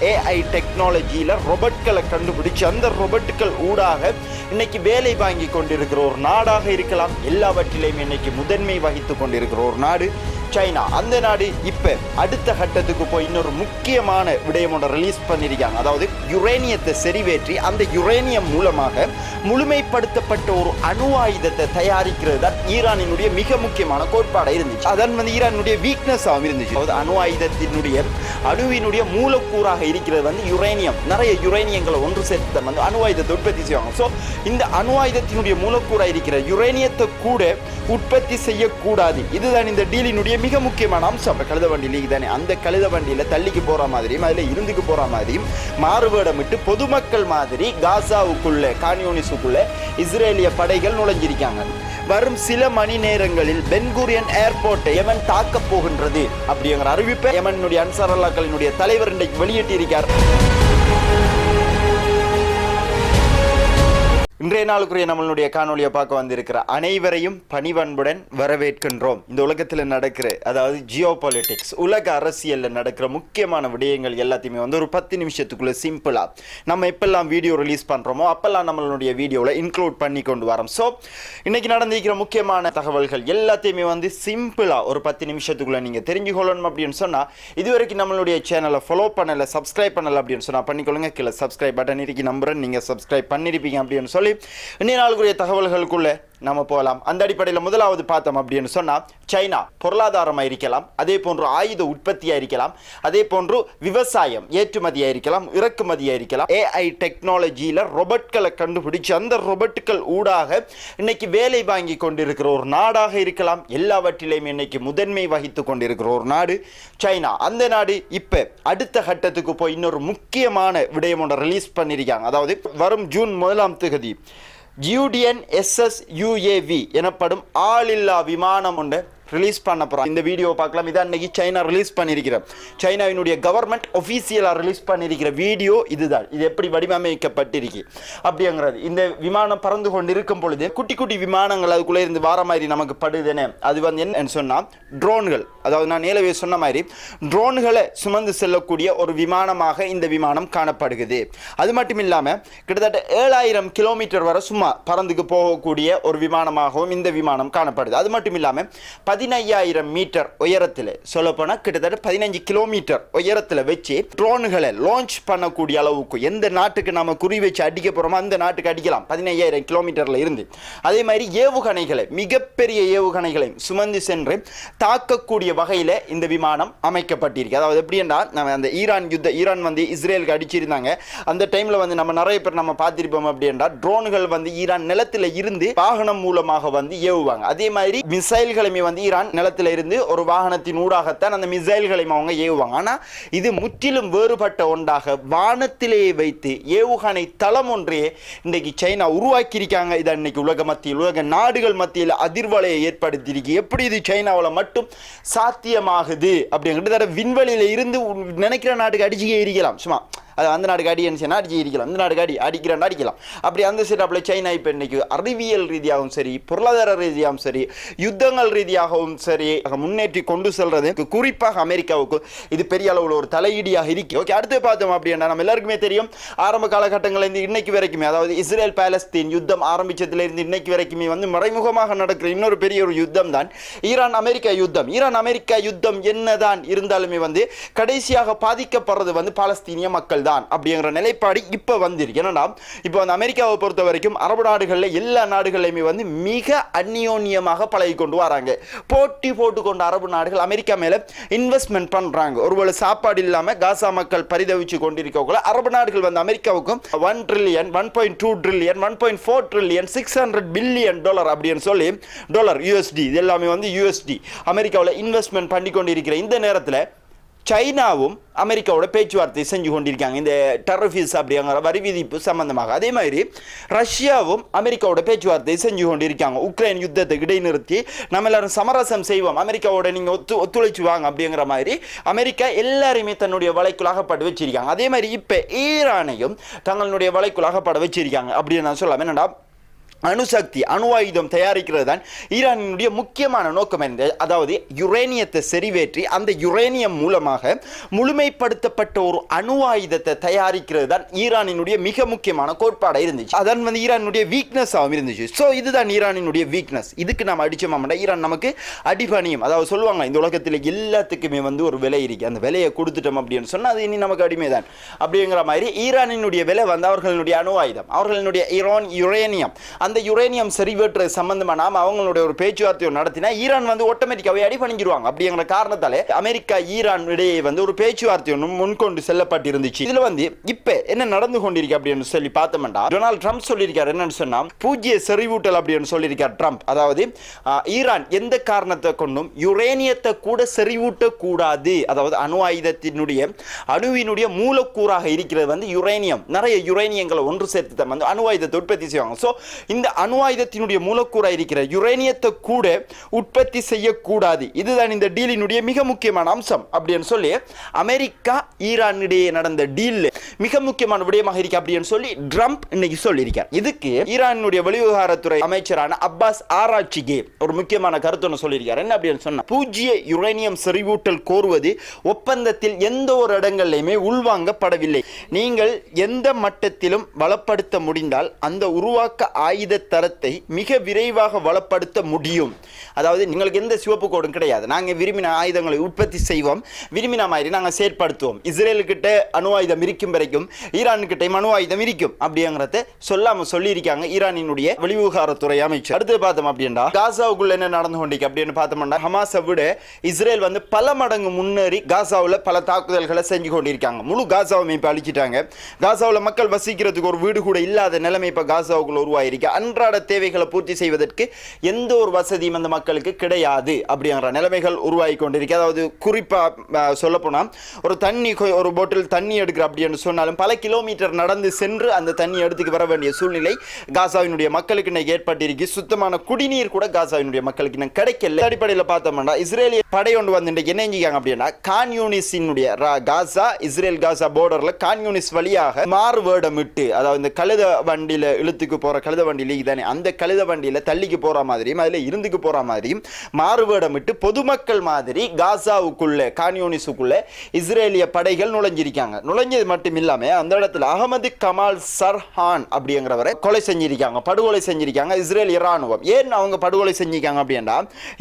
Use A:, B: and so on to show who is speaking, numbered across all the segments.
A: AI டெக்னாலஜியில் ரொபோட்களை கண்டுபிடிச்சு அந்த ரொபோட்டுகள் ஊடாக இன்னைக்கு வேலை வாங்கி கொண்டிருக்கிற ஒரு நாடாக இருக்கலாம். எல்லாவற்றிலையும் இன்னைக்கு முதன்மை வகித்து கொண்டிருக்கிற ஒரு நாடு சைனா. அந்த நாடு இப்ப அடுத்த கட்டத்துக்கு போய் இன்னொரு முக்கியமான விடயம் ஒன்று ரிலீஸ் பண்ணியிருக்காங்க அதாவது யுரேனியத்தை செறிவேற்றி அந்த யுரேனியம் மூலமாக முழுமைப்படுத்தப்பட்ட ஒரு அணு ஆயுதத்தை தயாரிக்கிறது தான் ஈரானினுடைய மிக முக்கியமான கோட்பாடாக இருந்துச்சு. அதான் வந்து ஈரானுடைய வீக்னஸாகவும் இருந்துச்சு. அதாவது அணு ஆயுதத்தினுடைய அணுவினுடைய மூலக்கூறாக இருக்கிறது வந்து யுரேனியம். நிறைய யுரேனியங்களை ஒன்று சேர்த்து வந்து அணு ஆயுதத்தை உற்பத்தி செய்வாங்க. ஸோ இந்த அணு ஆயுதத்தினுடைய மூலக்கூறாக இருக்கிற யுரேனியத்தை கூட உற்பத்தி செய்யக்கூடாது. இதுதான் இந்த டீலினுடைய மிக முக்கியமான அம்சம். அப்போ கழுத வண்டி லீக் தானே. அந்த கழுத வண்டியில் தள்ளிக்கு போகிற மாதிரியும் அதில் இருந்துக்கு போகிற மாதிரியும் மாறுவேடமிட்டு பொதுமக்கள் மாதிரி காசாவுக்குள்ளே கான்யூனிஸுக்குள்ளே இஸ்ரேலிய படைகள் நுழைஞ்சிருக்காங்க. வரும் சில மணி நேரங்களில் பென்குரியன் ஏர்போர்ட்டை எமன் தாக்கப் போகின்றது அப்படிங்கிற அறிவிப்பை எமனுடைய அன்சார் அல்லாக்களினுடைய தலைவர் இன்றைக்கு வெளியிட்டிருக்கார். இன்றைய நாளுக்குரிய நம்மளுடைய காணொலியை பார்க்க வந்திருக்கிற அனைவரையும் பணிவன்புடன் வரவேற்கின்றோம். இந்த உலகத்தில் நடக்கிற அதாவது ஜியோ பாலிட்டிக்ஸ் உலக அரசியலில் நடக்கிற முக்கியமான விடயங்கள் எல்லாத்தையுமே வந்து ஒரு பத்து நிமிஷத்துக்குள்ளே சிம்பிளாக நம்ம எப்பெல்லாம் வீடியோ ரிலீஸ் பண்ணுறோமோ அப்பெல்லாம் நம்மளுடைய வீடியோவில் இன்க்ளூட் பண்ணி கொண்டு வரோம். ஸோ இன்றைக்கி நடந்திருக்கிற முக்கியமான தகவல்கள் எல்லாத்தையுமே வந்து சிம்பிளாக ஒரு பத்து நிமிஷத்துக்குள்ளே நீங்கள் தெரிஞ்சுக்கொள்ளணும் அப்படின்னு சொன்னா இதுவரைக்கும் நம்மளுடைய சேனலை ஃபாலோ பண்ணலை சப்ஸ்கிரைப் பண்ணலை அப்படின்னு சொன்னால் பண்ணிக்கொள்ளுங்க. கீழே சப்ஸ்கிரைப் பட்டன் இருக்கு நம்புறேன். நீங்கள் சப்ஸ்கிரைப் பண்ணிருப்பீங்க அப்படின்னு சொல்லி இன்னைய நாளுக்குரிய தகவல்களுக்குள்ள நம்ம போகலாம். அந்த அடிப்படையில் முதலாவது பார்த்தோம் அப்படின்னு சொன்னா சைனா பொருளாதாரமாக இருக்கலாம் அதே போன்று ஆயுத உற்பத்தியாக இருக்கலாம் அதே போன்று விவசாயம் ஏற்றுமதியாக இருக்கலாம் இறக்குமதியாக இருக்கலாம் ஏஐ டெக்னாலஜியில் ரொபோட்களை கண்டுபிடிச்சு அந்த ரொபோட்டுகள் ஊடாக இன்னைக்கு வேலை வாங்கி கொண்டிருக்கிற ஒரு நாடாக இருக்கலாம். எல்லாவற்றிலையும் இன்னைக்கு முதன்மை வகித்து கொண்டிருக்கிற ஒரு நாடு சைனா. அந்த நாடு இப்போ அடுத்த கட்டத்துக்கு போய் இன்னொரு முக்கியமான விடயம் ஒன்று ரிலீஸ் பண்ணியிருக்காங்க. அதாவது வரும் ஜூன் முதலாம் தேதி ஜியூடியன் எஸ்எஸ் யூஏவி எனப்படும் ஆளில்லா விமானம் ஒன்று ரிலீஸ் பண்ண போகிறோம் இந்த வீடியோ பார்க்கலாம். இதான் இன்னைக்கு சைனா ரிலீஸ் பண்ணியிருக்கிற சைனாவினுடைய கவர்மெண்ட் ஒஃபீஷியலாக ரிலீஸ் பண்ணியிருக்கிற வீடியோ இதுதான். இது எப்படி வடிவமைக்கப்பட்டிருக்கு? அப்படிங்கிறது. இந்த விமானம் பறந்து கொண்டு இருக்கும் பொழுது குட்டி குட்டி விமானங்கள் அதுக்குள்ளே இருந்து வார மாதிரி நமக்கு படுதுன்னு. அது வந்து என்னன்னு சொன்னால் ட்ரோன்கள் அதாவது நான் நேலவே சொன்ன மாதிரி ட்ரோன்களை சுமந்து செல்லக்கூடிய ஒரு விமானமாக இந்த விமானம் காணப்படுகிறது. அது மட்டும் இல்லாமல் கிட்டத்தட்ட ஏழாயிரம் கிலோமீட்டர் வரை சும்மா பறந்துக்கு போகக்கூடிய ஒரு விமானமாகவும் இந்த விமானம் காணப்படுது. அது மட்டும் இல்லாமல் பதினையாயிரம் மீட்டர் உயரத்தில். சொல்லப்போனால் கிட்டத்தட்ட பதினஞ்சு கிலோமீட்டர் உயரத்தில் வச்சு ட்ரோன்களை லான்ச் பண்ணக்கூடிய அளவுக்கு எந்த நாட்டுக்கு நம்ம குறி வச்சு அடிக்க போகிறோமோ அந்த நாட்டுக்கு அடிக்கலாம். பதினையாயிரம் கிலோமீட்டரில் இருந்து. அதே மாதிரி ஏவுகணைகளை மிகப்பெரிய ஏவுகணைகளை சுமந்து சென்று தாக்கக்கூடிய வகையில் இந்த விமானம் அமைக்கப்பட்டிருக்கு. அதாவது எப்படின்னா நம்ம அந்த ஈரான் யுத்த ஈரான் வந்து இஸ்ரேலுக்கு அடிச்சிருந்தாங்க. அந்த டைமில் வந்து நம்ம நிறைய பேர் நம்ம பார்த்திருப்போம் அப்படின்னா ட்ரோன்கள் வந்து ஈரான் நிலத்தில் இருந்து வாகனம் மூலமாக வந்து ஏவுவாங்க. அதே மாதிரி மிசைல்களுமே வந்து ஈரான் நிலத்தில் இருந்து ஒரு வாகனத்தின் ஊடாகத்தான் அந்த மிசைல்களையும் அவங்க ஏவுவாங்க. ஆனால் இது முற்றிலும் வேறுபட்ட ஒன்றாக வானத்திலேயே வைத்து ஏவுகணை தளம் ஒன்றையே இன்றைக்கு சைனா உருவாக்கியிருக்காங்க. இதை இன்னைக்கு உலக மத்தியில் உலக நாடுகள் மத்தியில் அதிர்வலையை ஏற்படுத்தியிருக்கு. எப்படி இது சைனாவில் மட்டும் சாத்தியமாகுது அப்படிங்கிறது விண்வெளியில் இருந்து நினைக்கிற நாட்டுக்கு அடிச்சுக்கே இருக்கலாம் சும்மா அது அந்த நாடு அடி என்ன அடிச்சு இருக்கலாம் இந்த நாடுக்கு அடி. அடிக்கிறேன் அடிக்கலாம். அப்படி அந்த செட்டப்பில் சைனா இப்போ இன்னைக்கு அறிவியல் ரீதியாகவும் சரி பொருளாதார ரீதியாகவும் சரி யுத்தங்கள் ரீதியாகவும் சரி முன்னேற்றி கொண்டு செல்றது குறிப்பாக அமெரிக்காவுக்கு இது பெரிய அளவில் ஒரு தலையீடியாக இருக்கு. ஓகே அடுத்து பார்த்தோம் அப்படின்னா நம்ம எல்லாருக்குமே தெரியும் ஆரம்ப காலகட்டங்களில் இன்னைக்கு வரைக்குமே அதாவது இஸ்ரேல் பாலஸ்தீன் யுத்தம் ஆரம்பிச்சதுலேருந்து இன்னைக்கு வரைக்குமே வந்து மறைமுகமாக நடக்கிற இன்னொரு பெரிய ஒரு யுத்தம் தான் ஈரான் அமெரிக்கா யுத்தம். ஈரான் அமெரிக்கா யுத்தம் என்னதான் இருந்தாலுமே வந்து கடைசியாக பாதிக்கப்படுறது வந்து பாலஸ்தீனிய மக்கள் தான் அப்படிங்கிற நிலைப்பாடு இப்போ வந்திருக்கு. என்னன்னா இப்போ வந்து அமெரிக்காவை பொறுத்த வரைக்கும் அரபு நாடுகளில் எல்லா நாடுகளையுமே வந்து மிக அந்யோன்யமாக பழகி கொண்டு வராங்க. போட்டி போட்டுக்கொண்ட அரபு நாடுகள் அமெரிக்கா மேலே இன்வெஸ்ட்மெண்ட் பண்ணுறாங்க ஒருவேளை சாப்பாடு இல்லாமல் காசா மக்கள் பரிதவிச்சு கொண்டிருக்கக்குள்ள அரபு நாடுகள் வந்து அமெரிக்காவுக்கும் one trillion one point two trillion one point four trillion six hundred billion dollar அப்படின்னு சொல்லி டாலர் யூஎஸ்டி இது எல்லாமே வந்து யூஎஸ்டி அமெரிக்காவில் இன்வெஸ்ட்மெண்ட் பண்ணி கொண்டிருக்கிற இந்த நேரத்தில் சைனாவும் அமெரிக்காவோட பேச்சுவார்த்தை செஞ்சு கொண்டிருக்காங்க. இந்த டெரஃபீஸ் அப்படிங்கிற வரி விதிப்பு சம்பந்தமாக. அதே மாதிரி ரஷ்யாவும் அமெரிக்காவோட பேச்சுவார்த்தை செஞ்சு கொண்டிருக்காங்க. உக்ரைன் யுத்தத்தை இடைநிறுத்தி நம்ம எல்லாரும் சமரசம் செய்வோம். அமெரிக்காவோட நீங்கள் ஒத்து ஒத்துழைச்சு வாங்க அப்படிங்கிற மாதிரி அமெரிக்கா எல்லாரையுமே தன்னுடைய வலைக்குள்ளாகப்பட்டு வச்சிருக்காங்க. அதே மாதிரி இப்போ ஈரானையும் தங்களுடைய வலைக்குள்ளாகப்பட வச்சிருக்காங்க. அப்படின்னு நான் சொல்லாமல் என்னடா அணுசக்தி அணு ஆயுதம் தயாரிக்கிறது தான் ஈரானினுடைய முக்கியமான நோக்கம் என்ன அதாவது யுரேனியத்தை செறிவேற்றி அந்த யுரேனியம் மூலமாக முழுமைப்படுத்தப்பட்ட ஒரு அணு ஆயுதத்தை தயாரிக்கிறது தான் ஈரானினுடைய மிக முக்கியமான கோட்பாடாக இருந்துச்சு. அதான் வந்து ஈரானுடைய வீக்னஸ் ஆகும் இருந்துச்சு. ஸோ இதுதான் ஈரானினுடைய வீக்னஸ் இதுக்கு நம்ம அடிச்சோம்னா ஈரான் நமக்கு அடிபணியும். அதாவது சொல்லுவாங்க இந்த உலகத்தில் எல்லாத்துக்குமே வந்து ஒரு விலை இருக்கு. அந்த விலையை கொடுத்துட்டோம் அப்படின்னு சொன்னால் அது இனி நமக்கு அடிமை தான். அப்படிங்கிற மாதிரி ஈரானினுடைய விலை வந்து அவர்களுடைய அணு ஆயுதம் அவர்களுடைய ஈரான் யுரேனியம் அந்த அந்த யுரேனியம் செறிவேற்று சம்பந்தமா நாம அவங்களுடைய ஒரு பேச்சுவார்த்தையை நடத்தினா ஈரான் வந்து ஆட்டோமேட்டிக்காவே அடி அப்படிங்கிற காரணத்தாலே அமெரிக்கா ஈரான் இடையே வந்து ஒரு பேச்சுவார்த்தை ஒன்று முன்கொண்டு செல்லப்பட்டிருந்துச்சு. இதுல வந்து இப்ப என்ன நடந்து கொண்டிருக்கு அப்படின்னு சொல்லி பார்த்தோம்னா டொனால்ட் ட்ரம்ப் சொல்லியிருக்கார் என்னன்னு சொன்னா பூஜ்ய செறிவூட்டல் அப்படின்னு சொல்லியிருக்கார் ட்ரம்ப். அதாவது ஈரான் எந்த காரணத்தை கொண்டும் யுரேனியத்தை கூட செறிவூட்ட கூடாது அதாவது அணு ஆயுதத்தினுடைய அணுவினுடைய மூலக்கூறாக இருக்கிறது வந்து யுரேனியம். நிறைய யுரேனியங்களை ஒன்று சேர்த்து தான் வந்து அணு ஆயுதத்தை உற்பத்தி செய்வாங்க. ஸோ இந்த அணு ஆயுதத்தினுடைய மூலக்கூறாக இருக்கிற யுரேனியத்தை கூட உற்பத்தி செய்யக்கூடாது. இதுதான் இந்த டீலினுடைய மிக முக்கியமான அம்சம் அப்படின்னு சொல்லி அமெரிக்கா ஈரானிடையே நடந்த டீல் மிக முக்கியமான விடயமாக இருக்கு அப்படின்னு சொல்லி ட்ரம்ப் இன்னைக்கு சொல்லியிருக்கார். இதுக்கு ஈரானுடைய வெளிவிவகாரத்துறை அமைச்சரான அப்பாஸ் ஆராய்ச்சிக்கு ஒரு முக்கியமான கருத்து ஒன்று சொல்லியிருக்கார். என்ன அப்படின்னு சொன்னால் பூஜ்ய யுரேனியம் செறிவூட்டல் கோருவது ஒப்பந்தத்தில் எந்த ஒரு இடங்கள்லையுமே உள்வாங்கப்படவில்லை. நீங்கள் எந்த மட்டத்திலும் வளப்படுத்த முடிந்தால் அந்த உருவாக்க ஆயுத தரத்தை மிக விரைவாக வளப்படுத்த முடியும். அதாவது உங்களுக்கு எந்த சிவப்பு கோடும் கிடையாது. நாங்கள் விரும்பின ஆயுதங்களை உற்பத்தி செய்வோம். விரும்பின மாதிரி நாங்கள் செயற்படுத்துவோம். இஸ்ரேலுக்கிட்ட அணு ஆயுதம் இருக்கும் வரைக்கும் வரைக்கும் ஈரானுக்கிட்டையும் மனு ஆயுதம் இருக்கும் அப்படிங்கிறத சொல்லாம சொல்லியிருக்காங்க ஈரானினுடைய வெளிவிவகாரத்துறை அமைச்சர். அடுத்து பார்த்தோம் அப்படின்னா காசாவுக்குள்ள என்ன நடந்து கொண்டிருக்கு அப்படின்னு பார்த்தோம்னா ஹமாஸை விட இஸ்ரேல் வந்து பல மடங்கு முன்னேறி காசாவில் பல தாக்குதல்களை செஞ்சு கொண்டிருக்காங்க. முழு காசாவை இப்போ அழிச்சிட்டாங்க. காசாவில் மக்கள் வசிக்கிறதுக்கு ஒரு வீடு கூட இல்லாத நிலைமை இப்போ காசாவுக்குள்ள உருவாயிருக்கு. அன்றாட தேவைகளை பூர்த்தி செய்வதற்கு எந்த ஒரு வசதியும் அந்த மக்களுக்கு கிடையாது அப்படிங்கிற நிலைமைகள் உருவாகி கொண்டிருக்கு. அதாவது குறிப்பாக சொல்லப்போனால் ஒரு தண்ணி ஒரு பாட்டில் தண்ணி எடுக்கிற அப்படின்னு சொன்னாலும் பல கிலோமீட்டர் நடந்து சென்று அந்த தண்ணி எடுத்துக்கு வர வேண்டிய சூழ்நிலை காசாவினுடைய மக்களுக்கு இன்னைக்கு ஏற்பட்டிருக்கு. சுத்தமான குடிநீர் கூட காசாவினுடைய மக்களுக்கு இன்னும் கிடைக்கல. அடிப்படையில் பார்த்தோம்னா இஸ்ரேலிய படை ஒன்று வந்து என்ன செஞ்சுக்காங்க அப்படின்னா கான்யூனிஸினுடைய ரா- காசா இஸ்ரேல் காசா போர்டரில் கான்யூனிஸ் வழியாக மாறு வேடமிட்டு அதாவது இந்த கழுத வண்டியில இழுத்துக்கு போற கழுத வண்டியில தானே அந்த கழுத வண்டியில தள்ளிக்கு போற மாதிரியும் அதுல இருந்துக்கு போற மாதிரியும் மாறு வேடமிட்டு பொதுமக்கள் மாதிரி காசாவுக்குள்ள கான்யூனிஸுக்குள்ளே இஸ்ரேலிய படைகள் நுழைஞ்சிருக்காங்க. நுழைஞ்சது மட்டும் இல்லாம அந்த இடத்துல அகமது கமால் சர்ஹான் அப்படிங்கிறவரை கொலை செஞ்சிருக்காங்க படுகொலை செஞ்சிருக்காங்க இஸ்ரேலிய ராணுவம் ஏன் அவங்க படுகொலை செஞ்சிருக்காங்க அப்படின்னா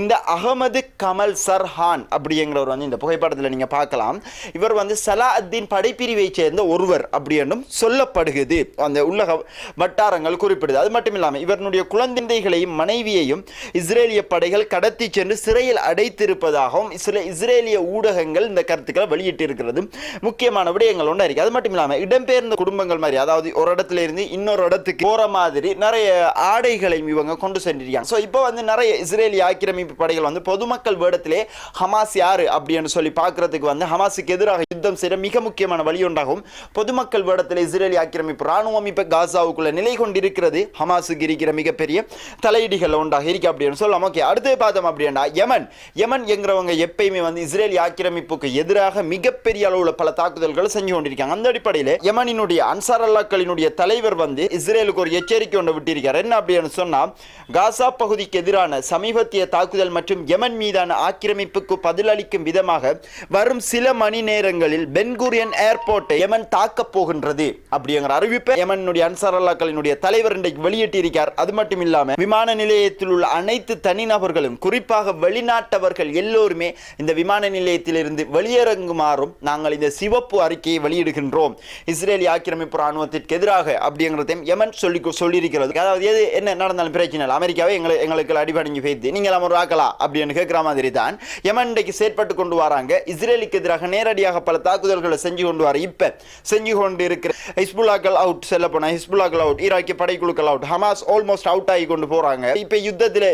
A: இந்த அகமது கமல் சர்ஹான் அப்படிங்கிறவர் வந்து இந்த புகைப்படத்தில் நீங்க பார்க்கலாம். இவர் வந்து சலா அத்தீன் படைப்பிரிவை சேர்ந்த ஒருவர் அப்படி என்றும் சொல்லப்படுகிறது. அந்த உள்ளக வட்டாரங்கள் குறிப்பிடுது. அது மட்டும் இல்லாமல் இவருடைய குழந்தைகளையும் மனைவியையும் இஸ்ரேலிய படைகள் கடத்தி சென்று சிறையில் அடைத்திருப்பதாகவும் சில இஸ்ரேலிய ஊடகங்கள் இந்த கருத்துக்களை வெளியிட்டிருக்கிறது. முக்கியமான விடயங்கள் ஒன்றா இருக்குது அது மட்டும் இல்லாமல் இடம்பெயர்ந்த குடும்பங்கள் மாதிரி அதாவது ஒரு இடத்துல இருந்து இன்னொரு இடத்துக்கு போற மாதிரி நிறைய ஆடைகளையும் இவங்க கொண்டு சென்றிருக்காங்க. ஸோ இப்போ வந்து நிறைய இஸ்ரேலி ஆக்கிரமிப்பு படைகள் வந்து பொதுமக்கள் வேடத்திலே ஹமாஸ் யாரு அப்படின்னு சொல்லி பார்க்கறதுக்கு வந்து ஹமாஸுக்கு எதிராக யுத்தம் செய்ய மிக முக்கியமான வழி ஒன்றாகும் பொதுமக்கள் வேடத்தில் இஸ்ரேலி ஆக்கிரமிப்பு ராணுவம் இப்போ காசாவுக்குள்ள நிலை கொண்டிருக்கிறது. ஹமாஸுக்கு இருக்கிற மிகப்பெரிய தலையீடுகள் ஒன்றாக இருக்கு அப்படின்னு சொல்லலாம். ஓகே அடுத்து பார்த்தோம் அப்படின்னா யமன். யமன் என்கிறவங்க எப்பயுமே வந்து இஸ்ரேலி ஆக்கிரமிப்புக்கு எதிராக மிகப்பெரிய அளவில் பல தாக்குதல்களை செஞ்சு கொண்டிருக்காங்க. அந்த அடிப்படையில் யமனினுடைய அன்சார் அல்லாக்களினுடைய தலைவர் வந்து இஸ்ரேலுக்கு ஒரு எச்சரிக்கை ஒன்று விட்டிருக்கார். என்ன அப்படின்னு சொன்னால் காசா பகுதிக்கு எதிரான சமீபத்திய தாக்குதல் மற்றும் யமன் மீதான ஆக்கிரமிப்புக்கு பதிலளிக்கும் விதமாக வரும் சில மணி நேரங்களில் பென்குரியன் ஏர்போர்ட்டை யமன் தாக்கப் போகின்றது அப்படிங்கிற அறிவிப்பை யமனுடைய அன்சார் அல்லாக்களினுடைய தலைவர் இன்றைக்கு வெளியிட்டிருக்கார். அது மட்டும் இல்லாமல் விமான நிலையத்தில் உள்ள அனைத்து தனிநபர்களும் குறிப்பாக வெளிநாட்டவர்கள் எல்லோருமே இந்த விமான நிலையத்திலிருந்து வெளியிறங்குமாறும் நாங்கள் இந்த சிவப்பு அறிக்கையை வெளியிடுகின்றோம். இஸ்ரேலிய ஆக்கிரமிப்பு ராணுவத்திற்கு எதிராக அப்படிங்கிறதையும் யமன் சொல்லி சொல்லியிருக்கிறது. அதாவது எது என்ன நடந்தாலும் பிரச்சனை இல்லை அமெரிக்காவே எங்களை எங்களுக்கு அடிபணிஞ்சு வைத்து நீங்கள் ஒரு ஆக்கலாம் அப்படின்னு கேட்குற மாதிரி தான் யமன் இன்றைக்கு செயற்பட்டு கொண்டு வராங்க. இஸ்ரேலுக்கு எதிராக நேரடியாக பல தாக்குதல்களை செஞ்சு கொண்டு வர இப்போ செஞ்சு கொண்டு இருக்கிற ஹிஸ்புல்லாக்கள் அவுட் செல்ல போனா ஹிஸ்புல்லாக்கள் அவுட் ஈராக்கிய படைக்குழுக்கள் அவுட் ஹமாஸ் ஆல்மோஸ்ட் அவுட் ஆகி கொண்டு போகிறாங்க இப்போ யுத்தத்தில்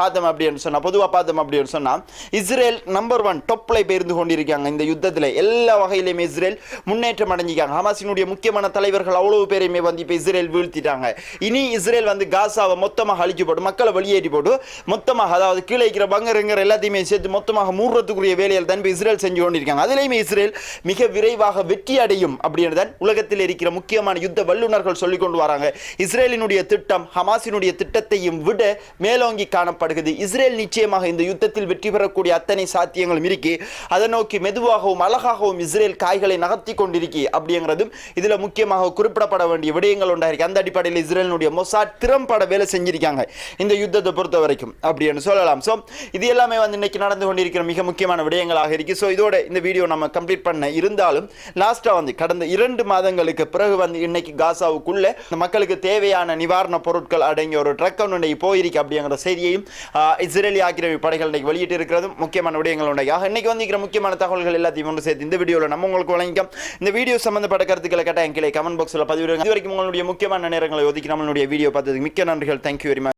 A: பார்த்தோம் அப்படின்னு சொன்னால் பொதுவாக பார்த்தோம் அப்படின்னு சொன்னால் இஸ்ரேல் நம்பர் ஒன் டொப்பில் இப்போ கொண்டிருக்காங்க இந்த யுத்தத்தில். எல்லா வகையிலுமே இஸ்ரேல் முன்னேற்றம் அடைஞ்சு செஞ்சிருக்காங்க ஹமாஸினுடைய முக்கியமான தலைவர்கள் அவ்வளவு பேரையுமே வந்து இப்போ இஸ்ரேல் வீழ்த்திட்டாங்க. இனி இஸ்ரேல் வந்து காசாவை மொத்தமாக அழிச்சு போட்டு மக்களை வெளியேற்றி போட்டு மொத்தமாக அதாவது கீழே இருக்கிற பங்கருங்கிற எல்லாத்தையுமே சேர்த்து மொத்தமாக மூடுறதுக்குரிய வேலையில் தான் இப்போ இஸ்ரேல் செஞ்சு கொண்டிருக்காங்க. அதிலேயுமே இஸ்ரேல் மிக விரைவாக வெற்றி அடையும் அப்படின்னு தான் உலகத்தில் இருக்கிற முக்கியமான யுத்த வல்லுநர்கள் சொல்லிக் கொண்டு வராங்க. இஸ்ரேலினுடைய திட்டம் ஹமாஸினுடைய திட்டத்தையும் விட மேலோங்கி காணப்படுகிறது. இஸ்ரேல் நிச்சயமாக இந்த யுத்தத்தில் வெற்றி பெறக்கூடிய அத்தனை சாத்தியங்களும் இருக்கு. அதை நோக்கி மெதுவாகவும் அழகாகவும் இஸ்ரேல் காய்களை நகர்த்தி கொண்டிருக்கி. அப்படிங்கிறதும் இதுல முக்கியமாக குறிப்பிடப்பட வேண்டிய விடயங்கள் உண்டாயிருக்கு. அந்த அடிப்படையில் இஸ்ரேலினுடைய மொசாட் திறம்பட வேலை செஞ்சிருக்காங்க இந்த யுத்தத்தை பொறுத்த வரைக்கும் அப்படின்னு சொல்லலாம். ஸோ இது எல்லாமே வந்து இன்னைக்கு நடந்து கொண்டிருக்கிற மிக முக்கியமான விடயங்களாக இருக்குது ஸோ இதோட இந்த வீடியோ நம்ம கம்ப்ளீட் பண்ண இருந்தாலும் லாஸ்ட்டாக வந்து கடந்த இரண்டு மாதங்களுக்கு பிறகு வந்து இன்னைக்கு காசாவுக்குள்ள இந்த மக்களுக்கு தேவையான நிவாரண பொருட்கள் அடங்கிய ஒரு ட்ரக் ஒன்று போயிருக்கு அப்படிங்கிற செய்தியையும் ஆஹ், இஸ்ரேலி ஆக்கிரமிப்பு படைகள் இன்னைக்கு வெளியிட்டு இருக்கிறதும் முக்கியமான விடயங்கள் உண்டையாக ஆக இன்னைக்கு வந்து இருக்கிற முக்கியமான தகவல்கள் எல்லாத்தையும் ஒன்று சேர்த்து இந்த வீடியோவில் நம்ம உங்களுக்கு வழங்கிக்கும். இந்த வீடியோ சம்பந்தப்பட்ட கருத்துக்களை கட்டாயம் கீழே கமெண்ட் பாக்ஸில் பதிவிடுங்க. இது வரைக்கும் உங்களுடைய முக்கியமான நேரங்களை ஒதுக்கி நம்மளுடைய வீடியோ பார்த்ததுக்கு மிக்க நன்றிகள். Thank you very much